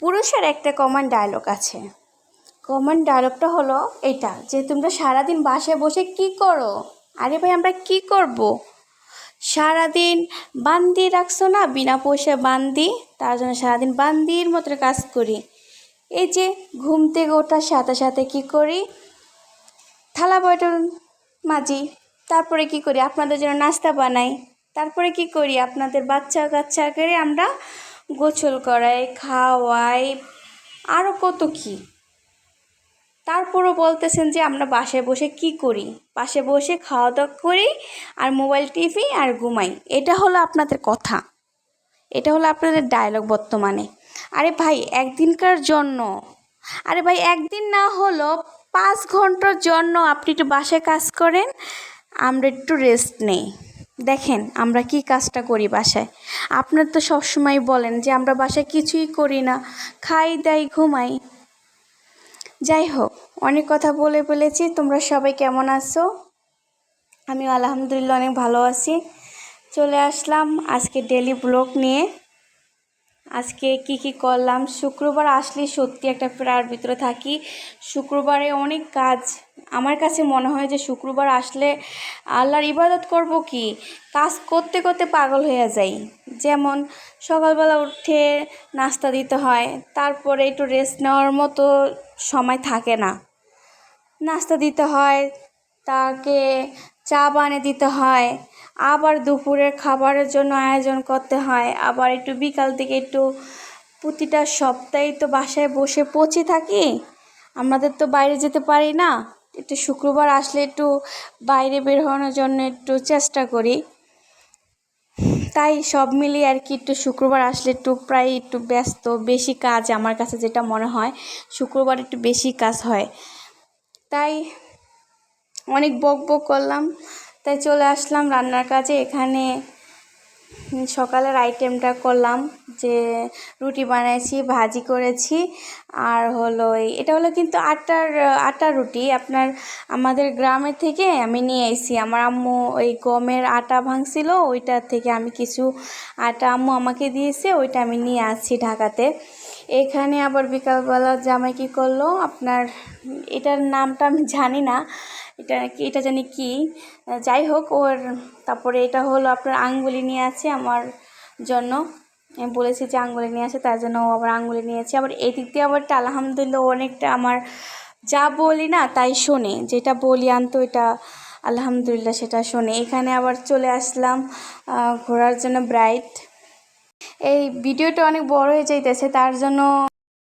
পুরুষের একটা common dialogue আছে। কমন ডায়লগটা হলো এটা যে, তোমরা সারাদিন বাসায় বসে কি করো? আরে ভাই, আমরা কি করব? সারাদিন বান্দি রাখছো না? বিনা পয়সা বান্দি? তার জন্য সারাদিন বান্দির মতো কাজ করি। এই যে, ঘুম থেকে ওঠার সাথে সাথে কি করি? থালা বয়টন মাজি। তারপরে কি করি? আপনাদের জন্য নাস্তা বানাই। তারপরে কি করি? আপনাদের বাচ্চা কাচ্চা করে আমরা গোসল করাই খাওয়াই আরও কত কি। তারপরও বলতেছেন যে, আমরা বাসায় বসে কি করি? পাশে বসে খাওয়া দাওয়া করি আর মোবাইল, টিভি আর ঘুমাই। এটা হলো আপনাদের কথা। এটা হলো আপনাদের ডায়লগ বর্তমানে। আরে ভাই, একদিনকার জন্য। আরে ভাই, একদিন না হলো পাঁচ ঘণ্টার জন্য আপনি একটু বাসায় কাজ করেন, আমরা একটু রেস্ট নেই। দেখেন, আমরা কি কাজটা করি বাসায়? আপনার তো সবসময় বলেন যে আমরা বাসায় কিছুই করি না, খাই, দাই, ঘুমাই। যাই হোক, অনেক কথা বলে ফেলেছি, তোমরা সবাই কেমন আছো? আমি আলহামদুলিল্লাহ অনেক ভালো আছি। চলে আসলাম আজকে ডেলি ব্লগ নিয়ে। আজকে কি কি করলাম? শুক্রবার আসলে সত্যি একটা প্রার ভিতরে থাকি। শুক্রবারে অনেক কাজ। আমার কাছে মনে হয় যে শুক্রবার আসলে আল্লাহর ইবাদত করব কি? কাজ করতে করতে পাগল হয়ে যাই। যেমন সকালবেলা উঠে নাস্তা দিতে হয়, তারপরে একটু রেস্ট নেওয়ার মতো সময় থাকে না। নাস্তা দিতে হয়, তাকে চা বানিয়ে দিতে হয় আবার দুপুরের খাবারের জন্য আয়োজন করতে হয়। আবার একটু বিকাল থেকে একটু প্রতিটা সপ্তাহেই তো বাসায় বসে পচে থাকি। আমাদের তো বাইরে যেতে পারি না। একটু শুক্রবার আসলে একটু বাইরে বের হওয়ানোর জন্য একটু চেষ্টা করি। তাই সব মিলিয়ে আর কি একটু শুক্রবার আসলে একটু প্রায় একটু ব্যস্ত, বেশি কাজ আমার কাছে যেটা মনে হয়, শুক্রবার একটু বেশি কাজ হয়। তাই অনেক বক বক করলাম। তাই চলে আসলাম রান্নার কাজে। এখানে সকালের আইটেমটা করলাম যে রুটি বানাইছি, ভাজি করেছি আর হলো এটা হলো কিন্তু আটার, আটা রুটি। আপনার আমাদের গ্রামের থেকে আমি নিয়ে এসেছি আমার আম্মু ওই গমের আটা ভাঙছিল, ওইটার থেকে আমি কিছু আটা আম্মু আমাকে দিয়েছে, ওইটা আমি নিয়ে আসছি ঢাকাতে। এখানে আবার বিকালবেলা জামাই কী করল? আপনার, এটার নামটা আমি জানি না। এটা এটা জানি কি? যাই হোক, ওর, তারপরে এটা হলো আপনার আঙ্গুলি নিয়ে আছে আমার জন্য। বলেছি যে আঙ্গুলি নিয়ে আসে তার জন্য ও আবার আঙ্গুলি নিয়েছে। আবার এই দিক দিয়ে আবার একটা আলহামদুলিল্লাহ অনেকটা আমার যা বলি না, তাই শোনে। যেটা বলি আনতো, এটা আলহামদুলিল্লাহ সেটা শোনে। এখানে আবার চলে আসলাম ঘোরার জন্য ব্রাইট। এই ভিডিওটা অনেক বড় হয়ে যাইতেছে তার জন্য